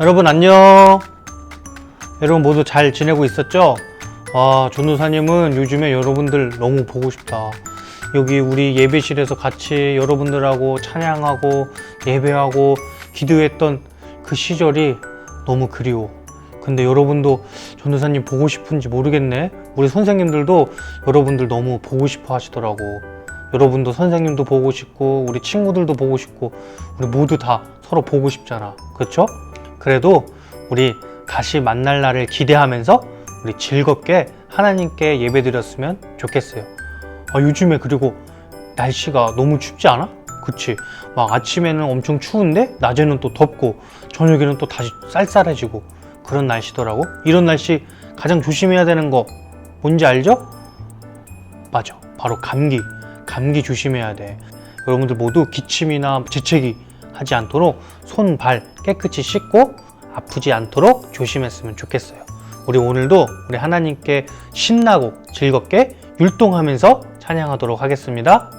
여러분 안녕. 여러분 모두 잘 지내고 있었죠? 아, 전도사님은 요즘에 여러분들 너무 보고 싶다. 여기 우리 예배실에서 같이 여러분들하고 찬양하고 예배하고 기도했던 그 시절이 너무 그리워. 근데 여러분도 전도사님 보고 싶은지 모르겠네. 우리 선생님들도 여러분들 너무 보고 싶어 하시더라고. 여러분도 선생님도 보고 싶고 우리 친구들도 보고 싶고 우리 모두 다 서로 보고 싶잖아. 그렇죠? 그래도 우리 다시 만날 날을 기대하면서 우리 즐겁게 하나님께 예배드렸으면 좋겠어요. 아, 요즘에 그리고 날씨가 너무 춥지 않아? 그치? 막 아침에는 엄청 추운데 낮에는 또 덥고 저녁에는 또 다시 쌀쌀해지고 그런 날씨더라고. 이런 날씨 가장 조심해야 되는 거 뭔지 알죠? 맞아. 바로 감기. 감기 조심해야 돼. 여러분들 모두 기침이나 재채기 하지 않도록 손, 발 깨끗이 씻고 아프지 않도록 조심했으면 좋겠어요. 우리 오늘도 우리 하나님께 신나고 즐겁게 율동하면서 찬양하도록 하겠습니다.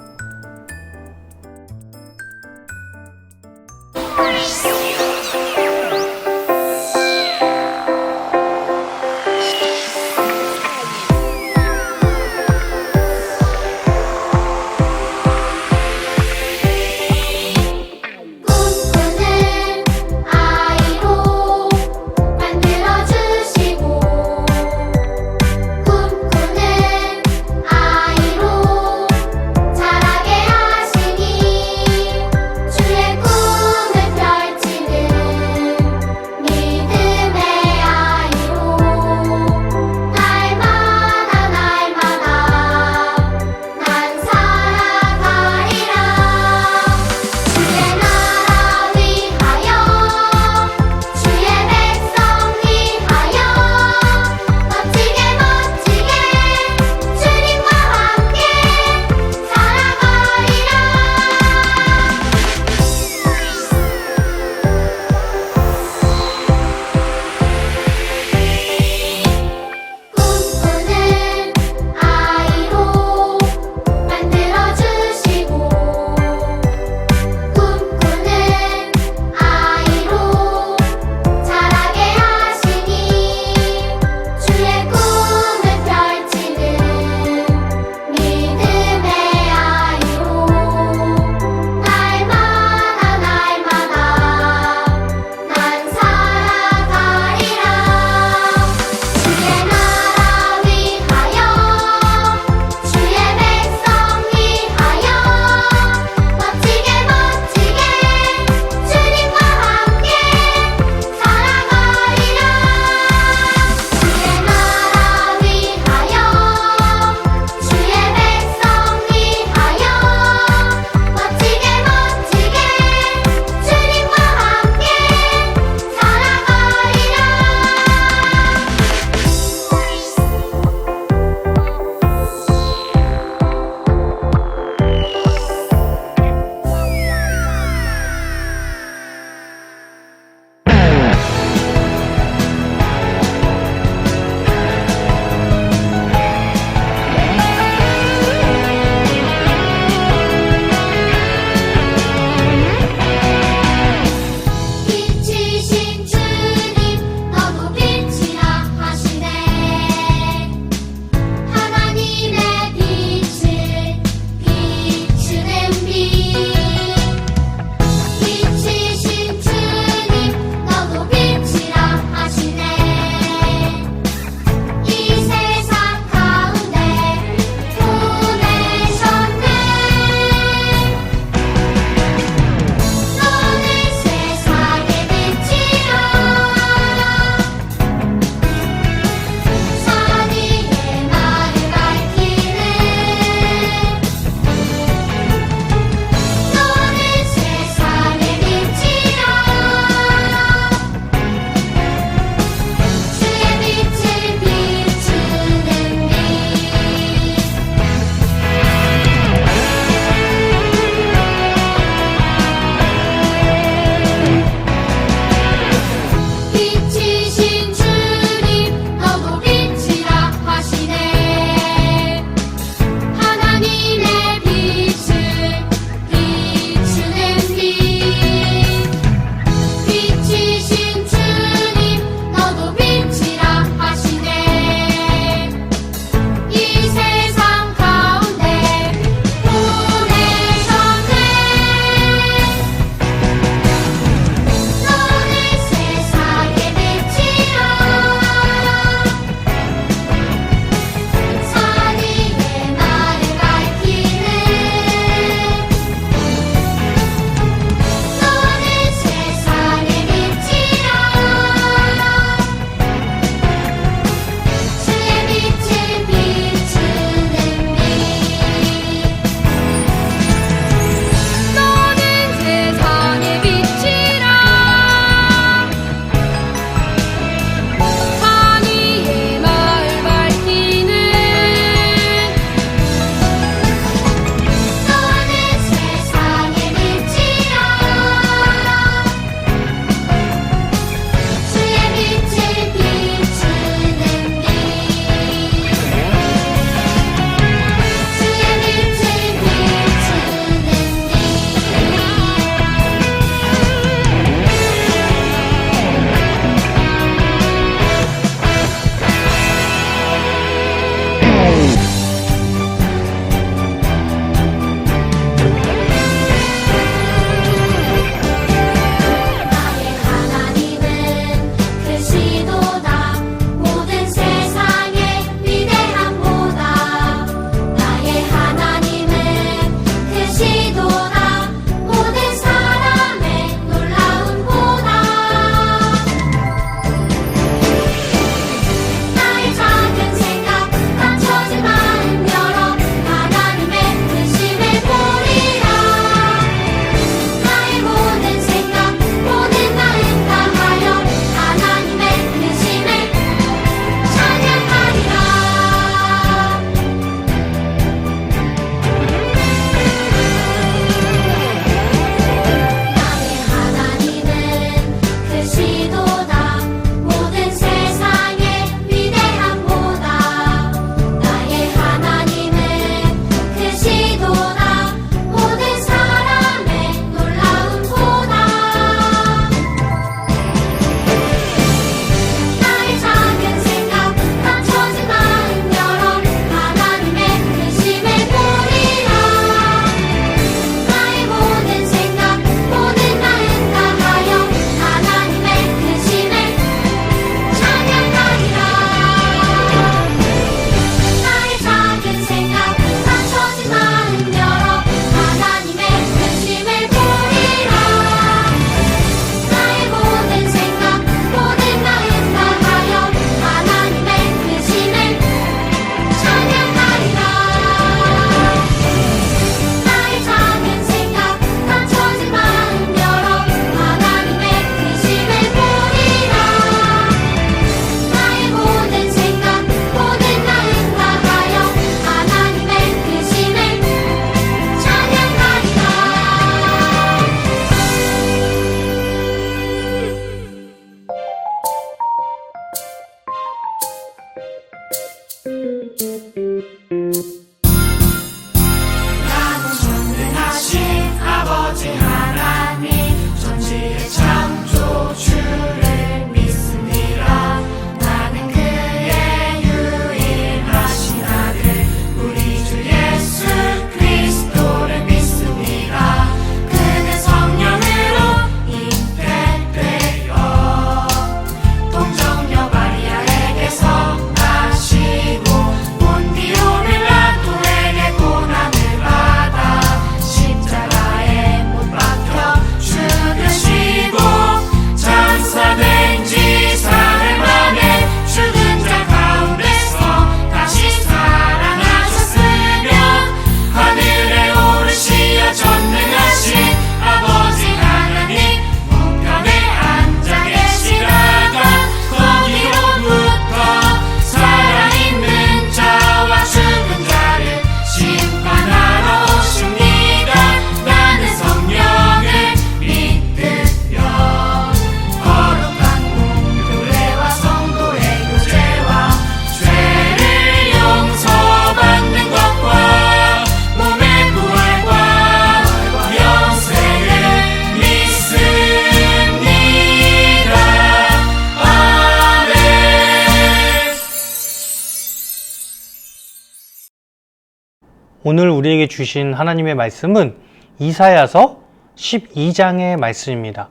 오늘 우리에게 주신 하나님의 말씀은 이사야서 12장의 말씀입니다.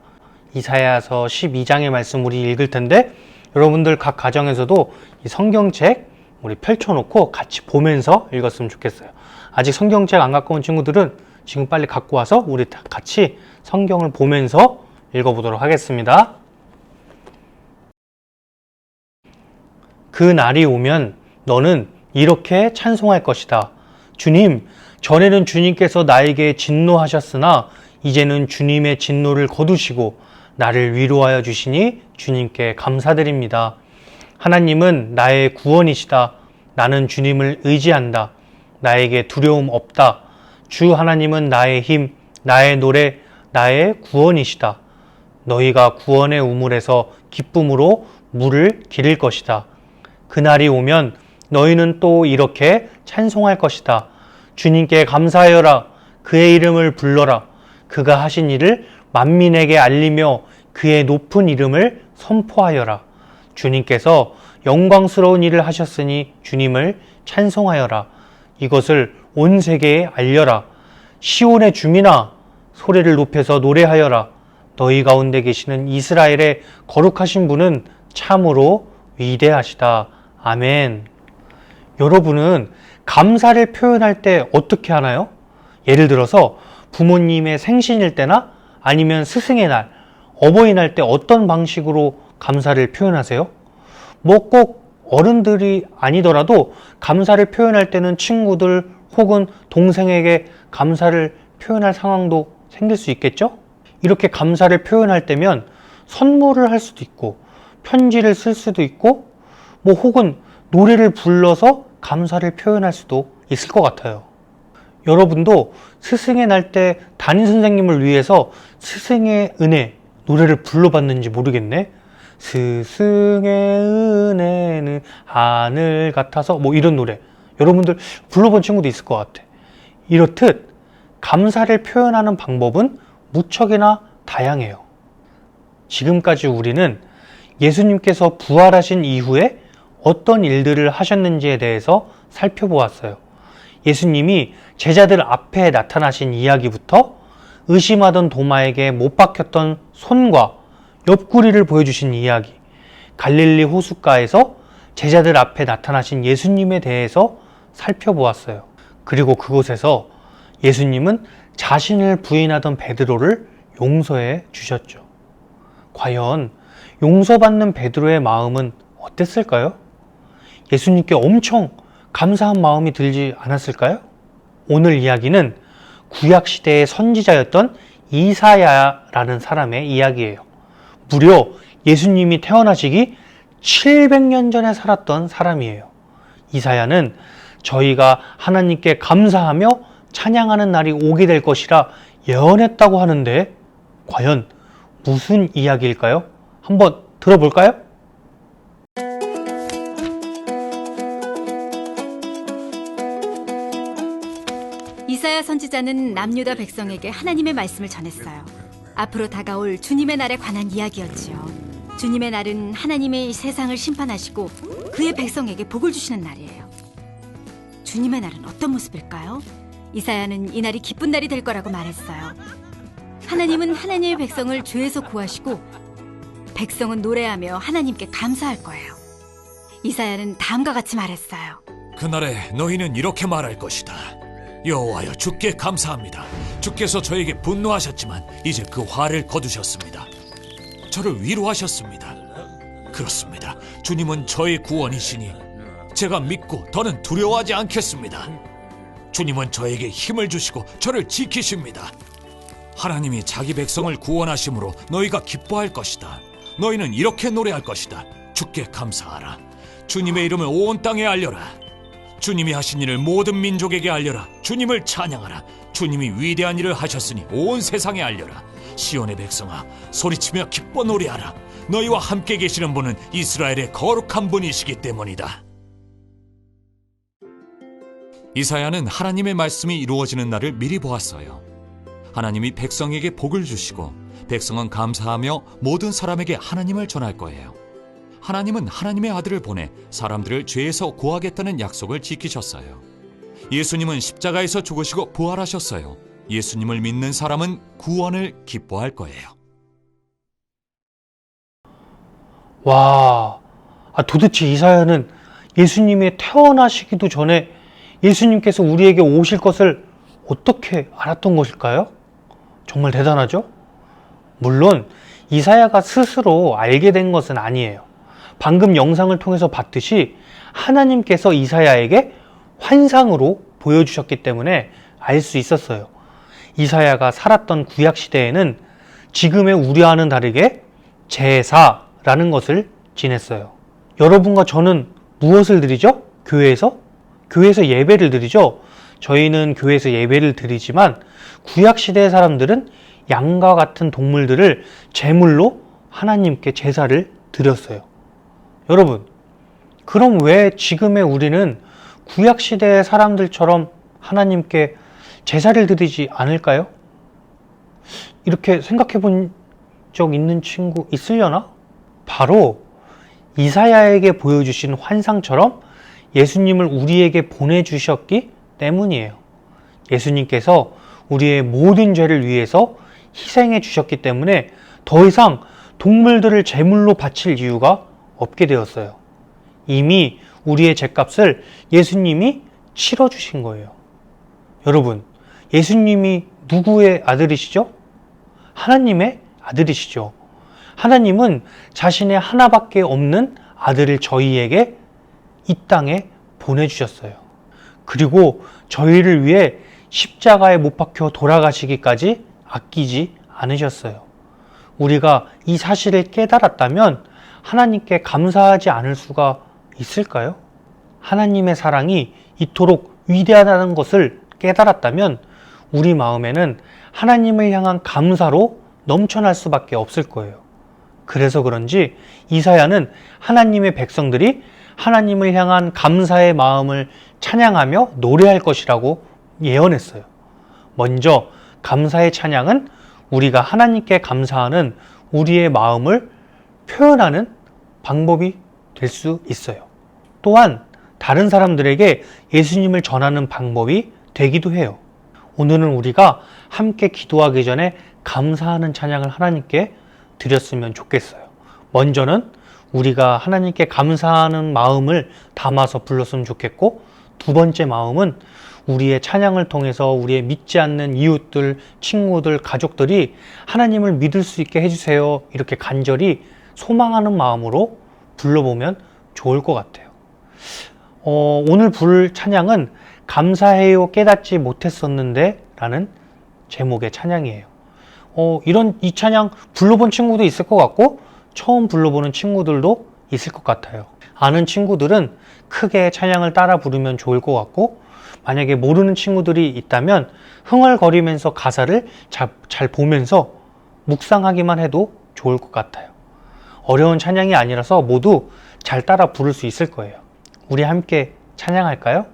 이사야서 12장의 말씀 우리 읽을 텐데 여러분들 각 가정에서도 이 성경책 우리 펼쳐놓고 같이 보면서 읽었으면 좋겠어요. 아직 성경책 안 갖고 온 친구들은 지금 빨리 갖고 와서 우리 다 같이 성경을 보면서 읽어보도록 하겠습니다. 그 날이 오면 너는 이렇게 찬송할 것이다. 주님, 전에는 주님께서 나에게 진노하셨으나 이제는 주님의 진노를 거두시고 나를 위로하여 주시니 주님께 감사드립니다. 하나님은 나의 구원이시다. 나는 주님을 의지한다. 나에게 두려움 없다. 주 하나님은 나의 힘, 나의 노래, 나의 구원이시다. 너희가 구원의 우물에서 기쁨으로 물을 기를 것이다. 그날이 오면 너희는 또 이렇게 찬송할 것이다. 주님께 감사하여라. 그의 이름을 불러라. 그가 하신 일을 만민에게 알리며 그의 높은 이름을 선포하여라. 주님께서 영광스러운 일을 하셨으니 주님을 찬송하여라. 이것을 온 세계에 알려라. 시온의 주민아, 소리를 높여서 노래하여라. 너희 가운데 계시는 이스라엘의 거룩하신 분은 참으로 위대하시다. 아멘. 여러분은 감사를 표현할 때 어떻게 하나요? 예를 들어서 부모님의 생신일 때나 아니면 스승의 날, 어버이날 때 어떤 방식으로 감사를 표현하세요? 뭐 꼭 어른들이 아니더라도 감사를 표현할 때는 친구들 혹은 동생에게 감사를 표현할 상황도 생길 수 있겠죠? 이렇게 감사를 표현할 때면 선물을 할 수도 있고 편지를 쓸 수도 있고 뭐 혹은 노래를 불러서 감사를 표현할 수도 있을 것 같아요. 여러분도 스승의 날 때 담임 선생님을 위해서 스승의 은혜 노래를 불러봤는지 모르겠네. 스승의 은혜는 하늘 같아서 뭐 이런 노래 여러분들 불러본 친구도 있을 것 같아. 이렇듯 감사를 표현하는 방법은 무척이나 다양해요. 지금까지 우리는 예수님께서 부활하신 이후에 어떤 일들을 하셨는지에 대해서 살펴보았어요. 예수님이 제자들 앞에 나타나신 이야기부터 의심하던 도마에게 못 박혔던 손과 옆구리를 보여주신 이야기, 갈릴리 호숫가에서 제자들 앞에 나타나신 예수님에 대해서 살펴보았어요. 그리고 그곳에서 예수님은 자신을 부인하던 베드로를 용서해 주셨죠. 과연 용서받는 베드로의 마음은 어땠을까요? 예수님께 엄청 감사한 마음이 들지 않았을까요? 오늘 이야기는 구약 시대의 선지자였던 이사야라는 사람의 이야기예요. 무려 예수님이 태어나시기 700년 전에 살았던 사람이에요. 이사야는 저희가 하나님께 감사하며 찬양하는 날이 오게 될 것이라 예언했다고 하는데 과연 무슨 이야기일까요? 한번 들어볼까요? 이사야 선지자는 남유다 백성에게 하나님의 말씀을 전했어요. 앞으로 다가올 주님의 날에 관한 이야기였지요. 주님의 날은 하나님의 이 세상을 심판하시고 그의 백성에게 복을 주시는 날이에요. 주님의 날은 어떤 모습일까요? 이사야는 이 날이 기쁜 날이 될 거라고 말했어요. 하나님은 하나님의 백성을 죄에서 구하시고 백성은 노래하며 하나님께 감사할 거예요. 이사야는 다음과 같이 말했어요. 그날에 너희는 이렇게 말할 것이다. 여호와여 주께 감사합니다. 주께서 저에게 분노하셨지만 이제 그 화를 거두셨습니다. 저를 위로하셨습니다. 그렇습니다. 주님은 저의 구원이시니 제가 믿고 더는 두려워하지 않겠습니다. 주님은 저에게 힘을 주시고 저를 지키십니다. 하나님이 자기 백성을 구원하심으로 너희가 기뻐할 것이다. 너희는 이렇게 노래할 것이다. 주께 감사하라. 주님의 이름을 온 땅에 알려라. 주님이 하신 일을 모든 민족에게 알려라. 주님을 찬양하라. 주님이 위대한 일을 하셨으니 온 세상에 알려라. 시온의 백성아, 소리치며 기뻐 노래하라. 너희와 함께 계시는 분은 이스라엘의 거룩한 분이시기 때문이다. 이사야는 하나님의 말씀이 이루어지는 날을 미리 보았어요. 하나님이 백성에게 복을 주시고 백성은 감사하며 모든 사람에게 하나님을 전할 거예요. 하나님은 하나님의 아들을 보내 사람들을 죄에서 구하겠다는 약속을 지키셨어요. 예수님은 십자가에서 죽으시고 부활하셨어요. 예수님을 믿는 사람은 구원을 기뻐할 거예요. 와, 아, 도대체 이사야는 예수님이 태어나시기도 전에 예수님께서 우리에게 오실 것을 어떻게 알았던 것일까요? 정말 대단하죠? 물론 이사야가 스스로 알게 된 것은 아니에요. 방금 영상을 통해서 봤듯이 하나님께서 이사야에게 환상으로 보여주셨기 때문에 알 수 있었어요. 이사야가 살았던 구약 시대에는 지금의 우리와는 다르게 제사라는 것을 지냈어요. 여러분과 저는 무엇을 드리죠? 교회에서? 교회에서 예배를 드리죠? 저희는 교회에서 예배를 드리지만 구약 시대의 사람들은 양과 같은 동물들을 제물로 하나님께 제사를 드렸어요. 여러분, 그럼 왜 지금의 우리는 구약 시대의 사람들처럼 하나님께 제사를 드리지 않을까요? 이렇게 생각해 본 적 있는 친구 있으려나? 바로 이사야에게 보여주신 환상처럼 예수님을 우리에게 보내주셨기 때문이에요. 예수님께서 우리의 모든 죄를 위해서 희생해 주셨기 때문에 더 이상 동물들을 제물로 바칠 이유가 없게 되었어요. 이미 우리의 죄값을 예수님이 치러 주신 거예요. 여러분, 예수님이 누구의 아들이시죠? 하나님의 아들이시죠. 하나님은 자신의 하나밖에 없는 아들을 저희에게 이 땅에 보내주셨어요. 그리고 저희를 위해 십자가에 못 박혀 돌아가시기까지 아끼지 않으셨어요. 우리가 이 사실을 깨달았다면 하나님께 감사하지 않을 수가 있을까요? 하나님의 사랑이 이토록 위대하다는 것을 깨달았다면 우리 마음에는 하나님을 향한 감사로 넘쳐날 수밖에 없을 거예요. 그래서 그런지 이사야는 하나님의 백성들이 하나님을 향한 감사의 마음을 찬양하며 노래할 것이라고 예언했어요. 먼저 감사의 찬양은 우리가 하나님께 감사하는 우리의 마음을 표현하는 방법이 될 수 있어요. 또한 다른 사람들에게 예수님을 전하는 방법이 되기도 해요. 오늘은 우리가 함께 기도하기 전에 감사하는 찬양을 하나님께 드렸으면 좋겠어요. 먼저는 우리가 하나님께 감사하는 마음을 담아서 불렀으면 좋겠고, 두 번째 마음은 우리의 찬양을 통해서 우리의 믿지 않는 이웃들, 친구들, 가족들이 하나님을 믿을 수 있게 해주세요. 이렇게 간절히 소망하는 마음으로 불러보면 좋을 것 같아요. 어, 오늘 부를 찬양은 감사해요 깨닫지 못했었는데 라는 제목의 찬양이에요. 어, 이런 이 찬양 불러본 친구도 있을 것 같고 처음 불러보는 친구들도 있을 것 같아요. 아는 친구들은 크게 찬양을 따라 부르면 좋을 것 같고 만약에 모르는 친구들이 있다면 흥얼거리면서 가사를 잘, 잘 보면서 묵상하기만 해도 좋을 것 같아요. 어려운 찬양이 아니라서 모두 잘 따라 부를 수 있을 거예요. 우리 함께 찬양할까요?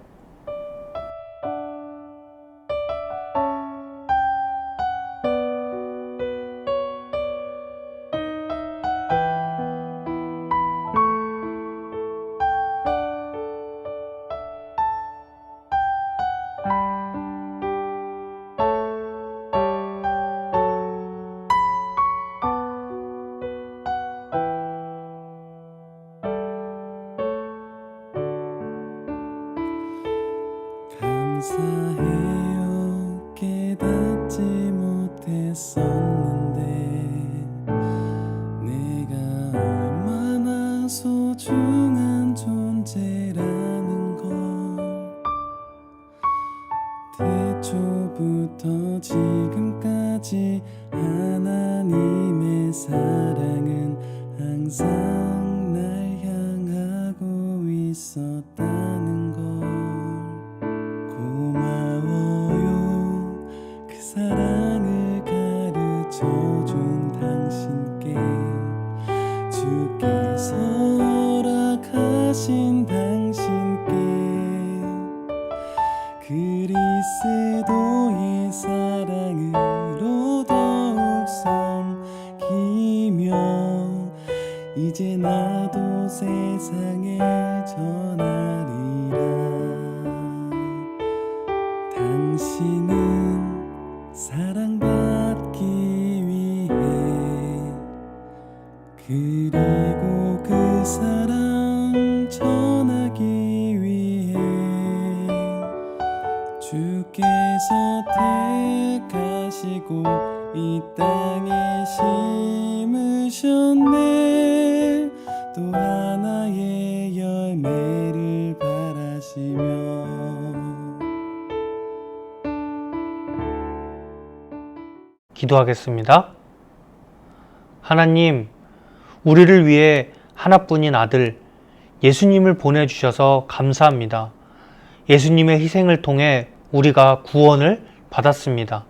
하시고 이 땅에 심으셨네 또 하나의 열매를 바라시며 기도하겠습니다. 하나님, 우리를 위해 하나뿐인 아들 예수님을 보내주셔서 감사합니다. 예수님의 희생을 통해 우리가 구원을 받았습니다.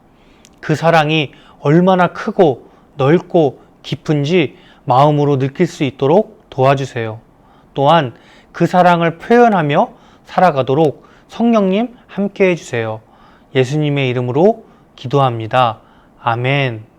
그 사랑이 얼마나 크고 넓고 깊은지 마음으로 느낄 수 있도록 도와주세요. 또한 그 사랑을 표현하며 살아가도록 성령님 함께 해주세요. 예수님의 이름으로 기도합니다. 아멘.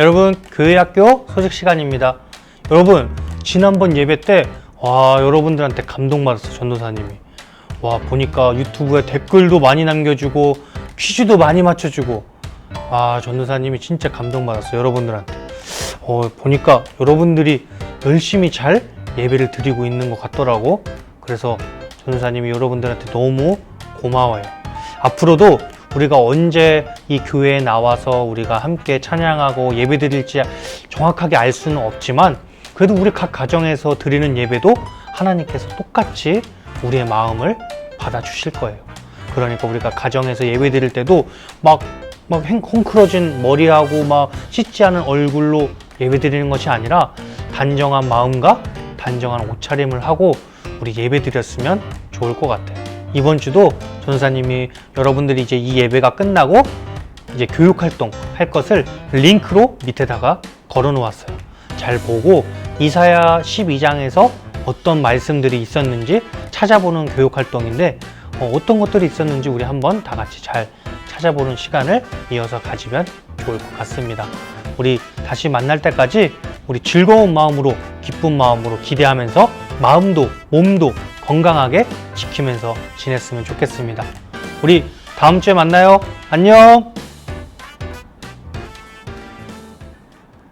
여러분 교회 학교 소식 시간입니다. 여러분 지난번 예배 때 와 여러분들한테 감동받았어 전도사님이. 와 보니까 유튜브에 댓글도 많이 남겨주고 퀴즈도 많이 맞춰주고. 와 전도사님이 진짜 감동받았어 여러분들한테. 어, 보니까 여러분들이 열심히 잘 예배를 드리고 있는 것 같더라고. 그래서 전도사님이 여러분들한테 너무 고마워요. 앞으로도 우리가 언제 이 교회에 나와서 우리가 함께 찬양하고 예배 드릴지 정확하게 알 수는 없지만 그래도 우리 각 가정에서 드리는 예배도 하나님께서 똑같이 우리의 마음을 받아주실 거예요. 그러니까 우리가 가정에서 예배 드릴 때도 막, 막 행- 헝클어진 머리하고 막 씻지 않은 얼굴로 예배 드리는 것이 아니라 단정한 마음과 단정한 옷차림을 하고 우리 예배 드렸으면 좋을 것 같아요. 이번 주도 전사님이 여러분들이 이제 이 예배가 끝나고 이제 교육 활동 할 것을 링크로 밑에다가 걸어 놓았어요. 잘 보고 이사야 12장에서 어떤 말씀들이 있었는지 찾아보는 교육 활동인데 어, 떤 것들이 있었는지 우리 한번 다 같이 잘 찾아보는 시간을 이어서 가지면 좋을 것 같습니다. 우리 다시 만날 때까지 우리 즐거운 마음으로 기쁜 마음으로 기대하면서 마음도 몸도 건강하게 지키면서 지냈으면 좋겠습니다. 우리 다음 주에 만나요. 안녕.